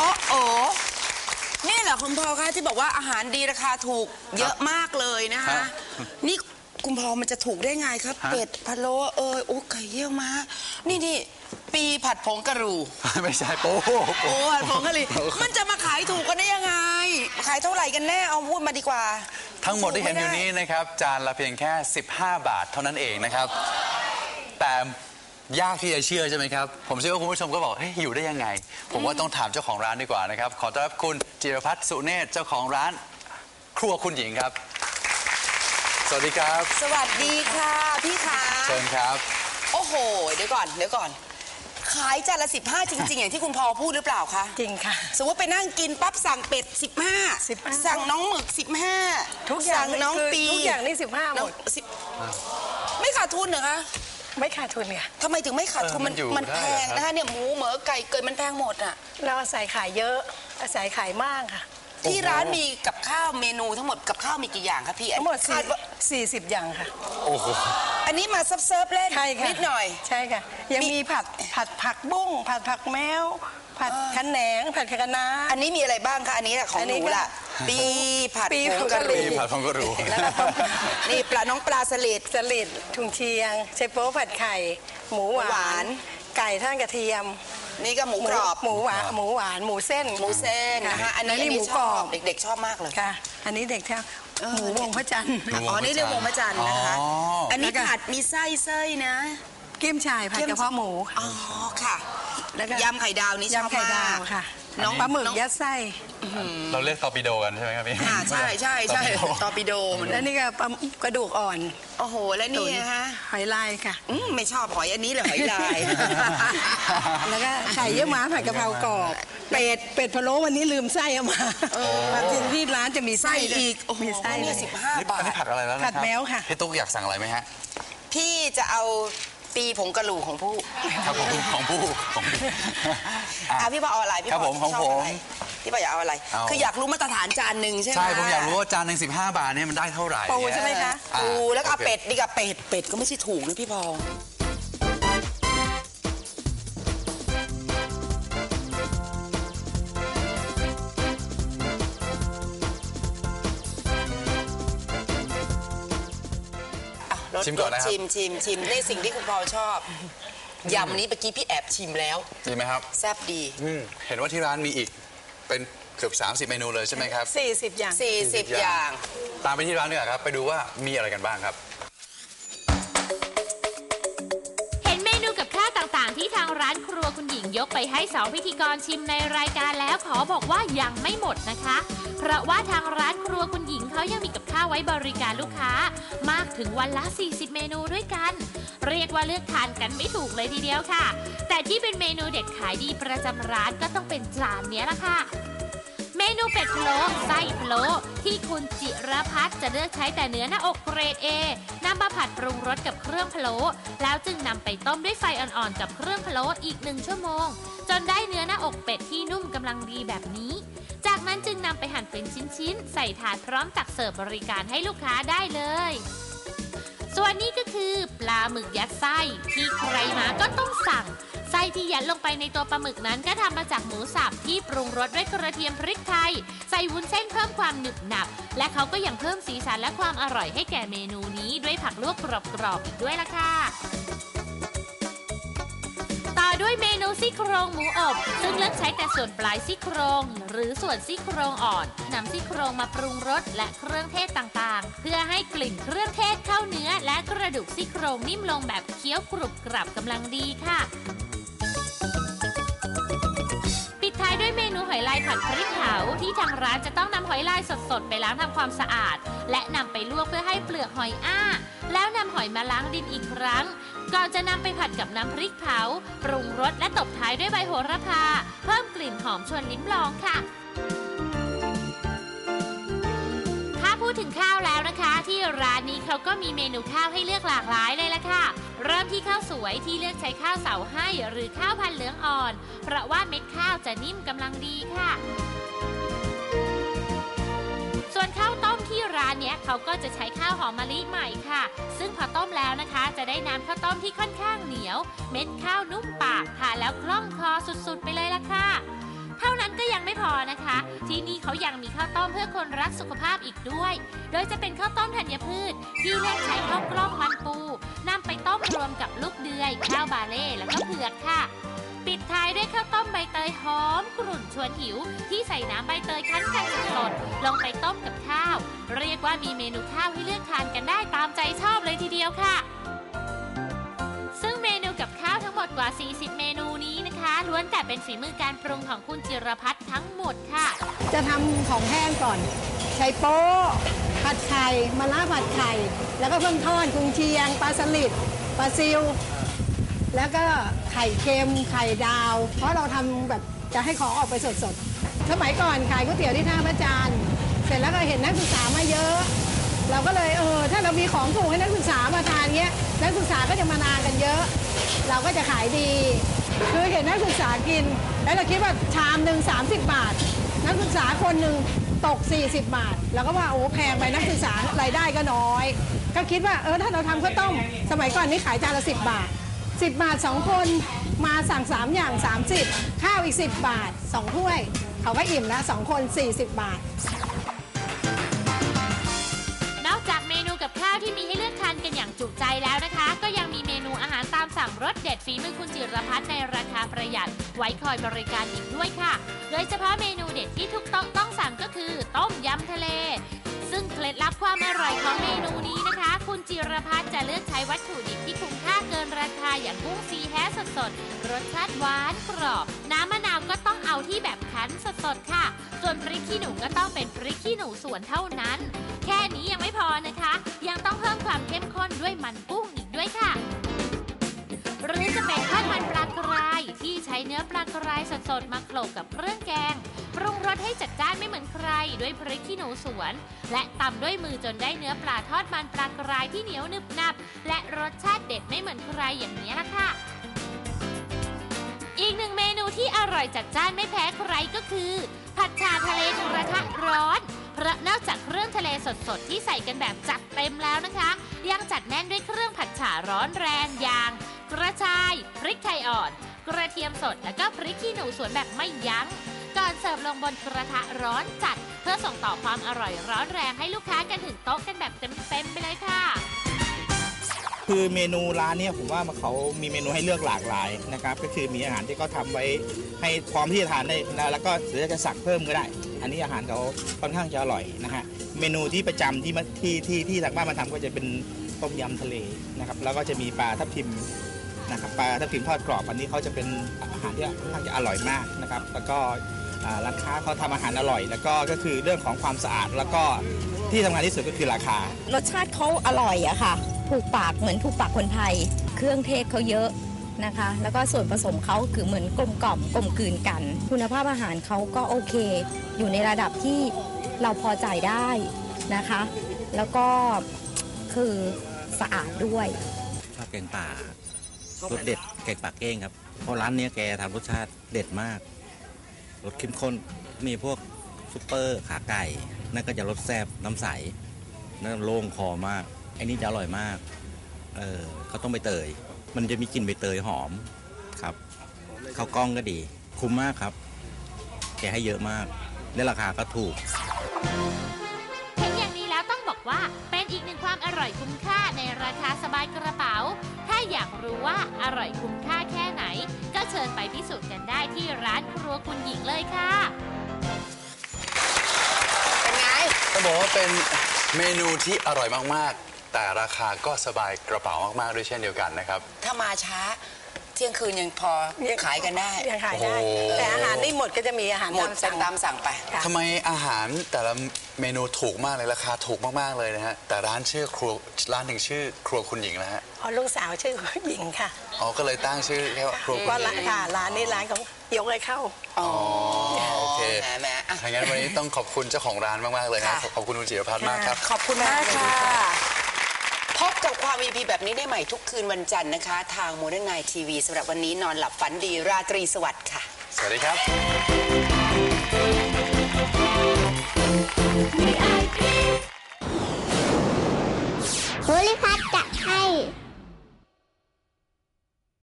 อ๋อโอ้นี่แหละคุณพ่อคะที่บอกว่าอาหารดีราคาถูกเยอะมากเลยนะครัคะบนี่คุณพ่อมันจะถูกได้ไงครับฮะเป็ดพะโล้เอยโอ้ไก่เยี่ยวม้านี่นี่ปีผัดผงกระหรู ไม่ใช่โป๊ะโอ้ผัดผงกะหรี่มันจะมาขายถูกกันได้ยังไง ขายเท่าไหร่กันแน่เอาพูดมาดีกว่า ทั้งหมดที่เห็นอยู่นี้นะครับ จานละเพียงแค่ 15 บาทเท่านั้นเองนะครับ แต่ ยากที่จะเชื่อใช่ไหมครับ ผมเชื่อว่าคุณผู้ชมก็บอกเฮ้ยอยู่ได้ยังไง ผมว่าต้องถามเจ้าของร้านดีกว่านะครับ ขอต้อนรับคุณจิรพัฒน์สุเนศเจ้าของร้าน ครัวคุณหญิงครับ สวัสดีครับสวัสดีค่ะพี่ขาเชิญครับ โอ้โห เดี๋ยวก่อนเดี๋ยวก่อน ขายจานละ15 จริง ๆ อย่างที่คุณพอพูดหรือเปล่าคะจริงค่ะ สมมติไปนั่งกินปั๊บสั่งเป็ด 15 15 สั่งน้องหมึก 15 ทุกอย่างสั่งน้องคือปีทุกอย่างนี่15หมด น้องสิบไม่ขาดทุนเหรอคะ ไม่ขาดทุนเนี่ยทำไมถึงไม่ขาดทุนเออมัมันนอยู่มันได้แพงเหรอครับนะคะเนี่ยหมูเหมือไก่เกิดมันแพงหมดอะ เราอาศัยขายเยอะอาศัยขายมากค่ะ ที่ร้านมีกับข้าวเมนูทั้งหมดกับข้าวมีกี่อย่างคะพี่ทั้งหมดคาว่าสี่สิบอย่างค่ะโอ้โห อันนี้มาซับเซิร์ฟเล่นใช่ค่ะนิดหน่อย ใช่ค่ะ ยังมี มีผัดผัดผักบุ้งผัดผักแมวผัดคะแหนงผัดคะน้า อันนี้มีอะไรบ้างคะอันนี้ของอันหนี้นูก็ล่ะ ปีผัดปีผงกะหผงกะหรี่รี่มีผัดพงกระรูแล้วก็นี่ปลาน้องปลาสลิด สลิดถุงเชียงไชโป๊ผัดไข่ หมูหวาหวาน น ไก่ท่านกระเทียมนี่ก็หมูกรอบหมูหวานหมูหวานหมูเส้นหมูเส้นนะคะค่ะอันนี้แล้วนี่อันหมูนี้กรอบชเด็ก ๆ ชอบมากเลย ค่ะ อันนี้เด็กเท่าเออ หมูวงพระจันทร์หมูอ๋อนี่เรียกวงพระจันทร์นะคะ อ๋ออั อันนี้แล้วก็ผัดมีไส้เส้ยนะกิ้มชายผัดกระเพาะหมูค่ะ อ๋อค่ะแล้วก็ยำไข่ดาวนี่ชอบยำไข่ดาวมากค่ะ น้องปลาหมึกน้องยัดไส้เราเรียกตอร์ปิโดกันใช่ไหมครับพี่อ่าใช่ใช่ใช่ตอร์ปิโดมันแล้วนี่ก็ปลากระดูกอ่อน โอ้โห แล้วนี่นะฮะหอยลายค่ะอืมไม่ชอบหอยอันนี้เลยหอยลาย แล้วก็ไข่เยี่ยวม้าผัดกะเพรากรอบ เป็ดเป็ดพะโล้วันนี้ลืมไส้เอามาความจริงที่ร้านจะมีไส้ไส้อีกโอ้โหมีไส้เนี่ยเลยสิบห้านี่บาอันนี้ทผัดอะไรแล้วนะครับผัดแมวค่ะพี่ตุ๊กอยากสั่งอะไรไหมฮะพี่จะเอา ปีผงกระหลูของผู้ครับผมของผู้ของผู้อะ อะพี่บอเอาอะไรพี่ครับบผมของชบผมะไรพี่บออยากเอาอะไร เอา คืออยากรู้มาตรฐานจานหนึ่งใช่ไหมใช่ ผมอยากรู้ว่าจานหนึ่งสิบห้าบาทเนี่ยมันได้เท่าไหร่ปูใช่ไหมคะอะปูแล้วก็เอาโอคเป็ดนี่กับเป็ดเป็ดก็ไม่ใช่ถูกนะพี่พอ รสชิมก่อนนะครับ ชิมชิมชิมในสิ่งที่คุณพอชอบยำนี้เมื่อกี้พี่แอบชิมแล้ว ดีไหมครับ แซ่บดี อืมเห็นว่าที่ร้านมีอีกเป็นเกือบ 30 เมนูเลยใช่ไหมครับ 40 อย่าง 40 อย่าง ตามไปที่ร้านดีกว่าครับ ไปดูว่ามีอะไรกันบ้างครับ เห็นเมนูกับข้าวต่างๆ ที่ทางร้านครัวคุณหญิงยกไปให้สองพิธีกรชิมในรายการแล้วขอบอกว่ายังไม่หมดนะคะ เพราะว่าทางร้านครัวคุณหญิงเขายังมีกับข้าวไว้บริการลูกค้ามากถึงวันละ 40 เมนูด้วยกัน เรียกว่าเลือกทานกันไม่ถูกเลยทีเดียวค่ะ แต่ที่เป็นเมนูเด็ดขายดีประจำร้านก็ต้องเป็นจานนี้ละค่ะเมนูเป็ดพะโล้ไส้พะโล้ที่คุณจิรพัฒน์จะเลือกใช้แต่เนื้อหน้าอกเกรด A นำมาผัดปรุงรสกับเครื่องพะโล้แล้วจึงนำไปต้มด้วยไฟอ่อนๆกับเครื่องพะโล้อีกหนึ่งชั่วโมง จนได้เนื้อหน้าอกเป็ดที่นุ่มกำลังดีแบบนี้ จากนั้นจึงนำไปหั่นเป็นชิ้นๆ ใส่ถาดพร้อมตักเสิร์ฟบริการให้ลูกค้าได้เลย ส่วนนี้ก็คือปลาหมึกยัดไส้ที่ใครมาก็ต้องสั่ง ไส้ที่ยัดลงไปในตัวปลาหมึกนั้นก็ทำมาจากหมูสับที่ปรุงรสด้วยกระเทียมพริกไทย ใส่วุ้นเส้นเพิ่มความหนึบหนับ และเขาก็ยังเพิ่มสีสันและความอร่อยให้แก่เมนูนี้ด้วยผักลวกกรอบๆอีกด้วยล่ะค่ะ ด้วยเมนูซี่โครงหมูอบ ซึ่งเลือกใช้แต่ส่วนปลายซี่โครง หรือส่วนซี่โครงอ่อนนำซี่โครงมาปรุงรสและเครื่องเทศต่างๆ เพื่อให้กลิ่นเครื่องเทศเข้าเนื้อ และกระดูกซี่โครงนิ่มลงแบบเคี้ยวกรุบกรับกำลังดีค่ะ ท้ายด้วยเมนูหอยลายผัดพริกเผาที่ทางร้านจะต้องนำหอยลายสดๆ ไปล้างทำความสะอาด และนำไปลวกเพื่อให้เปลือกหอยอ้า แล้วนำหอยมาล้างดินอีกครั้งก่อนจะนำไปผัดกับน้ำพริกเผาปรุงรสและตบท้ายด้วยใบโหระพา เพิ่มกลิ่นหอมชวนลิ้มลองค่ะถ้าพูดถึงข้าวแล้วนะคะ ที่ร้านนี้เขาก็มีเมนูข้าวให้เลือกหลากหลายเลย ที่ข้าวสวยที่เลือกใช้ข้าวเสาให้ หรือข้าวพันเหลืองอ่อน เพราะว่าเม็ดข้าวจะนิ่มกำลังดีค่ะ ส่วนข้าวต้มที่ร้านเนี้ยเขาก็จะใช้ข้าวหอมมะลิใหม่ค่ะ ซึ่งพอต้มแล้วนะคะ จะได้น้ำข้าวต้มที่ค่อนข้างเหนียว เม็ดข้าวนุ่มปากทานแล้วคล่องคอสุดๆ ไปเลยละค่ะ เท่านั้นก็ยังไม่พอนะคะ ที่นี่เขายังมีข้าวต้มเพื่อคนรักสุขภาพอีกด้วย โดยจะเป็นข้าวต้มธัญพืช ที่เลือกใช้ข้าวกล้องมันปูนำไปต้มรวมกับลูกเดือยข้าวบาเล่แล้วก็เผือกค่ะ ปิดท้ายด้วยข้าวต้มใบเตยหอมกรุ่นชวนหิว ที่ใส่น้ำใบเตยคั้นกันสดลงไปต้มกับข้าว เรียกว่ามีเมนูข้าวให้เลือกทานกันได้ตามใจชอบเลยทีเดียวค่ะ กว่า 40 เมนูนี้นะคะ ล้วนแต่เป็นฝีมือการปรุงของคุณจิรพัฒน์ทั้งหมดค่ะ จะทำของแห้งก่อน ใช้โป๊ะผัดไข่มะระผัดไข่ แล้วก็เพิ่งทอดกุงเชียง ปลาสลิดปลาซิว แล้วก็ไข่เค็มไข่ดาว เพราะเราทำแบบจะให้ของออกไปสดๆ สมัยก่อนขายก๋วยเตี๋ยวที่ท่าพระจันทร์เสร็จแล้วก็เห็นนักศึกษามาเยอะ เราก็เลยเออถ้าเรามีของถูกให้นักศึกษามาทานเงี้ยนักศึกษาก็จะมานานกันเยอะ เราก็จะขายดี คือเห็นนักศึกษากิน แล้วเราคิดว่าชามหนึ่ง30 บาท นักศึกษาคนหนึ่งตก 40 บาทเราก็ว่าโอ้แพงไปนักศึกษารายได้ก็น้อย ก็คิดว่าเออถ้าเราทำข้าวต้ม สมัยก่อนนี่ขายจานละ 10 บาท 10 บาท 2 คนมาสั่ง 3 อย่าง 30 ข้าวอีก 10 บาท 2 ถ้วย เขาก็อิ่มแล้ว2คน 40 บาท สั่งรสเด็ดฝีมือคุณจิรพัฒน์ในราคาประหยัด ไว้คอยบริการอีกด้วยค่ะ โดยเฉพาะเมนูเด็ดที่ทุกโต๊ะต้องสั่งก็คือ ต้มยำทะเล ซึ่งเคล็ดลับความอร่อยของเมนูนี้นะคะ คุณจิรพัฒน์จะเลือกใช้วัตถุดิบที่คุ้มค่าเกินราคาอย่างกุ้งซีแฮะสดๆรสชาติหวานกรอบ น้ำมะนาวก็ต้องเอาที่แบบคั้นสดๆค่ะ ส่วนพริกขี้หนูก็ต้องเป็นพริกขี้หนูสวนเท่านั้น แค่นี้ยังไม่พอนะคะ ยังต้องเพิ่มความเข้มข้นด้วยมันกุ้งอีกด้วยค่ะ จะเป็นทอดมันปลากราย ที่ใช้เนื้อปลากรายสดๆมาโขลกกับเครื่องแกง ปรุงรสให้จัดจ้านไม่เหมือนใคร ด้วยพริกขี้หนูสวน และตำด้วยมือจนได้เนื้อปลาทอดมันปลากรายที่เหนียวหนึบหนับ และรสชาติเด็ดไม่เหมือนใครอย่างนี้ละค่ะ อีกหนึ่งเมนูที่อร่อยจัดจ้านไม่แพ้ใครก็คือ ผัดชาทะเลกระทะร้อน เพราะนอกจากเครื่องทะเลสดๆ ที่ใส่กันแบบจัดเต็มแล้วนะคะ ยังจัดแน่นด้วยเครื่องผัดฉ่าร้อนแรงอย่าง กระชาย พริกไทยอ่อน กระเทียมสดแล้วก็พริกขี้หนูสวนแบบไม่ยัง้ง ก่อนเสิร์ฟลงบนกระทะร้อนจัด เพื่อส่งต่อความอร่อยร้อนแรงให้ลูกค้ากันถึงโต๊ะกันแบบเต็มๆไปเลยค่ะ คือเมนูร้านเนี้ผมว่าเขามีเมนูให้เลือกหลากหลายนะครับ ก็คือมีอาหารที่เขาทำไว้ให้พร้อมที่จะทานได้แล้วก็หรือจะสั่งเพิ่มก็ได้ อันนี้อาหารเขาค่อนข้างจะอร่อยนะฮะเมนูที่ประจำที่ที่ที่ที่ทางบ้านมาทำก็จะเป็นต้มยำทะเลนะครับแล้วก็จะมีปลาทับทิมนะครับปลาทับทิมทอดกรอบอันนี้เขาจะเป็นอาหารที่ค่อนข้างจะอร่อยมากนะครับ แล้วก็ร้านค้าเขาทำอาหารอร่อย แล้วก็ก็คือเรื่องของความสะอาดแล้วก็ที่ทำงานที่สุดก็คือราคา รสชาติเขาอร่อยอะค่ะ ถูกปากเหมือนถูกปากคนไทย เครื่องเทศเขาเยอะนะคะ แล้วก็ส่วนผสมเขาคือเหมือนกลมกล่อมกลมกลืนกัน คุณภาพอาหารเขาก็โอเค อยู่ในระดับที่เราพอใจได้นะคะ แล้วก็คือสะอาดด้วยชอบแกงป่ารสเด็ดแกงป่าเก้งครับ เพราะร้านนี้แกทำรสชาติเด็ดมากรสเข้มข้นมีพวกซุปเปอร์ขาไก่ นั่นก็จะรสแซ่บน้ำใสนั่นโล่งคอมาก ไอ้นี่จะอร่อยมาก เออเขาต้องใบเตย มันจะมีกลิ่นใบเตยหอมครับข้าวกล้องก็ดี คุ้มมากครับ แกให้เยอะมาก และราคาก็ถูก เห็นอย่างนี้แล้วต้องบอกว่าเป็นอีกหนึ่งความอร่อยคุ้มค่าในราคาสบายกระเป๋า ถ้าอยากรู้ว่าอร่อยคุ้มค่าแค่ไหน ก็เชิญไปพิสูจน์กันได้ที่ร้านครัวคุณหญิงเลยค่ะ เป็นไง ต้องบอกว่าเป็นเมนูที่อร่อยมากๆ แต่ราคาก็สบายกระเป๋ามากๆด้วยเช่นเดียวกันนะครับ ถ้ามาช้าเที่ยงคืนยังพอขายกันได้ ยังขายได้ โอ้โห แต่อาหารนี่หมดก็จะมีอาหารหมดตามเป็สั่นงตามสั่งไป ค่ะ ทำไมอาหารแต่ละเมนูถูกมากเลยราคาถูกมากๆเลยนะฮะแต่ร้านชื่อครัวร้านหนึ่งชื่อครัวคุณหญิงนะฮะเพราะลูกสาวชื่อหญิงค่ะอ๋อก็เลยตั้งชื่อแค่ว่าครัวคุก็ณหร้าญินงค่ะร้านนี้ร้านของยกให้เข้า อ๋อโอเคแหมแหมอะ ถ้างั้นวันนี้ต้องขอบคุณเจ้าของร้านมากๆเลยนะค่ะ ขอบคุณคุณจิรพัฒน์มากครับ ขอบคุณมากค่ะพ บกับความ EP แบบนี้ได้ใหม่ทุกคืนวันจันทร์นะคะ ทาง Modern Night TV สำหรับวันนี้นอนหลับฝันดีราตรีสวัสดิ์ค่ะ สวัสดีครับ โพลิพัทจะให้